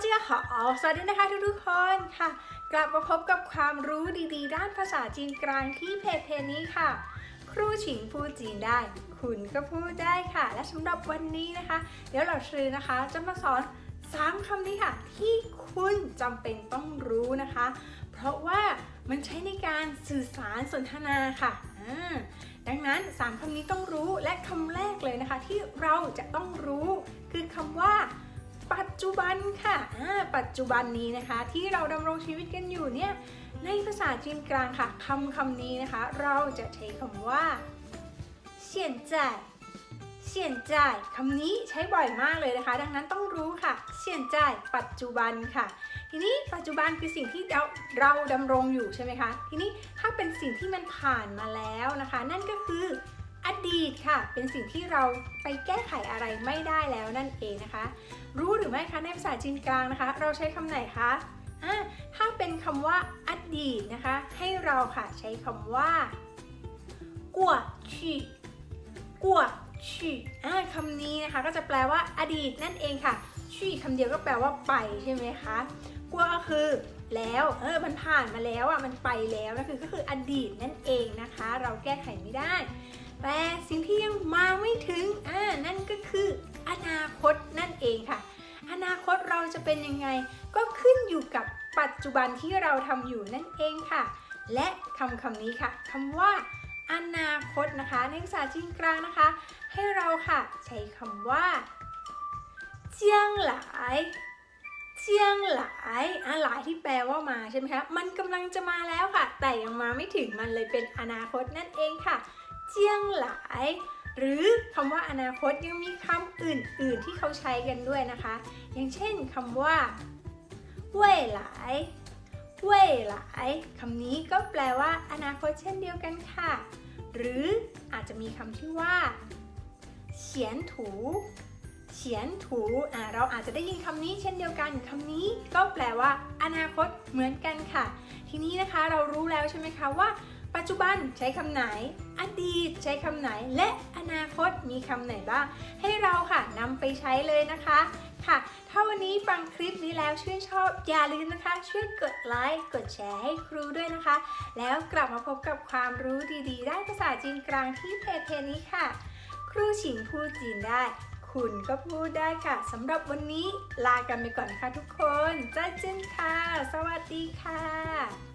เจ้าหอสวัสดีนะคะทุกๆคนค่ะ กลับมาพบกับความรู้ดีๆ ด้านภาษาจีนกลางที่เพจเพจนี้ค่ะ ครูฉิงพูดจีนได้ คุณก็พูดได้ค่ะ และสำหรับวันนี้นะคะ เดี๋ยวเราชื่อนะคะ จะมาสอน3คำนี้ค่ะ ที่คุณจำเป็นต้องรู้นะคะ เพราะว่ามันใช้ในการสื่อสารสนทนาค่ะอ่าดังนั้น 3คำนี้ต้องรู้และคำแรกเลยนะคะ ที่เราจะต้องรู้ จุบันค่ะปัจจุบันนี้นะคะ ที่เราดำรงชีวิตกันอยู่เนี่ยในภาษาจีนกลางค่ะคำคำนี้นะคะ เราจะใช้คำว่าเสียนจ่ายเสียนจ่ายคำนี้ใช้บ่อยมากเลยนะคะ ดังนั้นต้องรู้ค่ะเสียนจ่ายปัจจุบันค่ะ ทีนี้ปัจจุบันคือสิ่งที่เราเราดำรงอยู่ใช่ไหมคะ ทีนี้ถ้าเป็นสิ่งที่มันผ่านมาแล้วนะคะ นั่นก็คือ อดีตค่ะ เป็นสิ่งที่เราไปแก้ไขอะไรไม่ได้แล้วนั่นเองนะคะ รู้หรือไม่คะในภาษาจีนกลางนะคะ เราใช้คำไหนคะถ้าเป็นคำว่าอดีตนะคะ ให้เราค่ะใช้คำว่ากัวชีกัวชีอ่าคำนี้นะคะก็จะแปลว่าอดีตนั่นเองค่ะชีคำเดียวก็แปลว่าไปใช่ไหมคะกัวก็คือแล้วเออมันผ่านมาแล้วอะมันไปแล้วนะคือก็คืออดีตนั่นเองนะคะ เราแก้ไขไม่ได้ แต่สิ่งที่ยังมาไม่ถึงอ่านั่นก็คืออนาคตนั่นเองค่ะ อนาคตเราจะเป็นยังไง ก็ขึ้นอยู่กับปัจจุบันที่เราทำอยู่นั่นเองค่ะ และคำคำนี้ค่ะคำว่า อนาคตนะคะในภาษาจีนกลางนะคะ ให้เราค่ะ ใช้คำว่าเจียงหลายเจียงหลายอะหลายที่แปลว่ามาใช่ไหมคะ มันกำลังจะมาแล้วค่ะ แต่ยังมาไม่ถึงมันเลยเป็นอนาคตนั่นเองค่ะ เจียงหลาย หรือคำว่าอนาคตยังมีคำอื่น ๆ ที่เขาใช้กันด้วยนะคะ อย่างเช่นคำว่าเว่ยหลายเว่ยหลายคำนี้ก็แปลว่า อนาคตเช่นเดียวกันค่ะ หรืออาจจะมีคำที่ว่าเฉียนถูเฉียนถูอ่าเราอาจจะได้ยินคำนี้เช่นเดียวกันคำนี้ก็แปลว่า อนาคตเหมือนกันค่ะ ทีนี้นะคะเรารู้แล้วใช่ไหมคะว่า ปัจจุบันใช้คำไหน อดีตใช้คำไหน และอนาคตมีคำไหนบ้าง ให้เราค่ะนำไปใช้เลยนะคะค่ะ ถ้าวันนี้ฟังคลิปนี้แล้วชื่นชอบอย่าลืมนะคะ ช่วยกดไลค์กดแชร์ให้ครูด้วยนะคะ แล้วกลับมาพบกับความรู้ดีๆ ด้านภาษาจีนกลางที่เพจเพนี้ค่ะ ครูฉิงพูดจีนได้ คุณก็พูดได้ค่ะสำหรับวันนี้ลากันไปก่อนนะคะทุกคนจ้าจิ้นค่ะ สวัสดีค่ะ